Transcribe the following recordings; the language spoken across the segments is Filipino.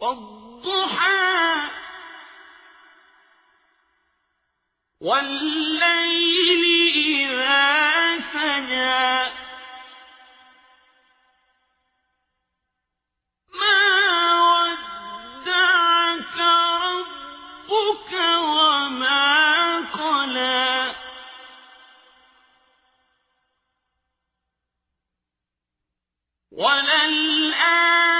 والضحى والليل إذا سجى. ما ودعك ربك وما وللآخرة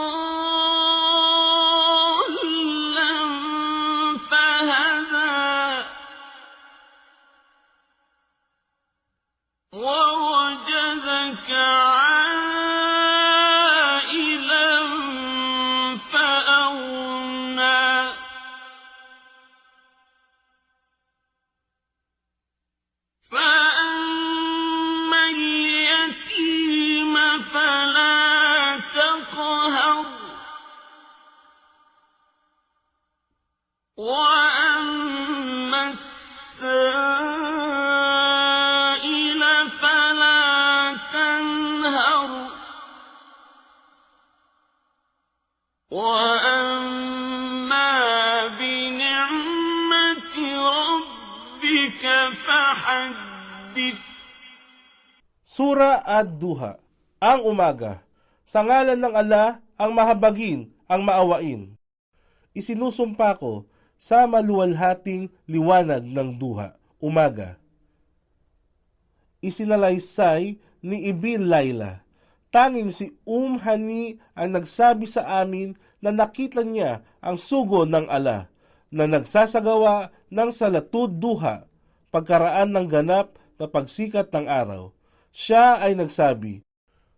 Sura Ad-Duha, ang umaga. Sa ngalan ng ala, ang mahabagin, ang maawain. Isinusumpa ko sa maluwalhating liwanag ng duha, umaga. Isinalaysay ni Ibin Laila. Tanging si Umhani ang nagsabi sa amin na nakita niya ang sugo ng ala na nagsasagawa ng salatud duha pagkaraan ng ganap na pagsikat ng araw. Siya ay nagsabi,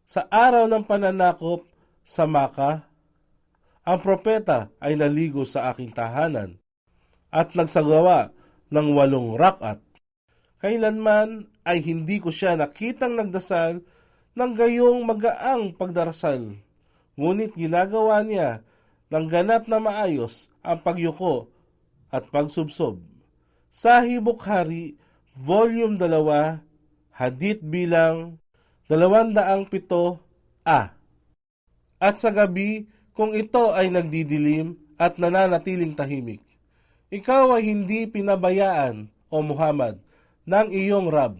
Sa araw ng pananakop sa Maka, ang propeta ay naligo sa aking tahanan at nagsagawa ng walong rakat. Kailanman ay hindi ko siya nakitang nagdasal ng gayong magaang pagdarasal. Ngunit ginagawa niya ng ganap na maayos ang pagyuko at pagsubsob. Sa Hibukhari, Volume 2, Hadith bilang 207 A. At sa gabi, kung ito ay nagdidilim at nananatiling tahimik, ikaw ay hindi pinabayaan, O Muhammad, ng iyong Rab,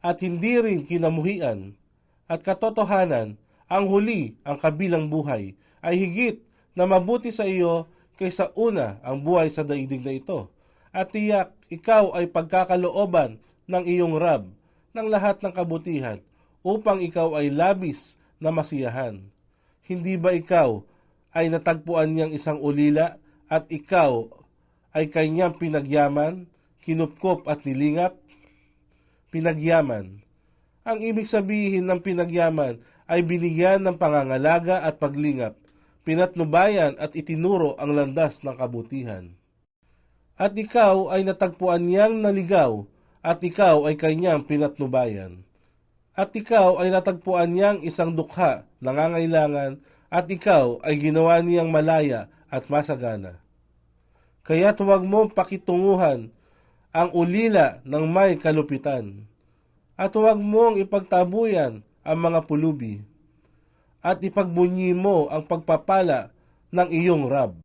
at hindi rin kinamuhian, at katotohanan, ang huli, ang kabilang buhay, ay higit na mabuti sa iyo kaysa una ang buhay sa daigdig na ito. At tiyak, ikaw ay pagkakalooban ng iyong Rab, ng lahat ng kabutihan, upang ikaw ay labis na masiyahan. Hindi ba ikaw ay natagpuan niyang isang ulila at ikaw ay kanyang pinagyaman, kinupkop at nilingap? Pinagyaman. Ang ibig sabihin ng pinagyaman ay binigyan ng pangangalaga at paglingap, pinatnubayan at itinuro ang landas ng kabutihan. At ikaw ay natagpuan niyang naligaw, at ikaw ay kanyang pinatnubayan. At ikaw ay natagpuan niyang isang dukha, nangangailangan, at ikaw ay ginawa niyang malaya at masagana. Kaya't huwag mong pakitunguhan ang ulila ng may kalupitan, at huwag mong ipagtabuyan ang mga pulubi, at ipagbunyi mo ang pagpapala ng iyong Rab.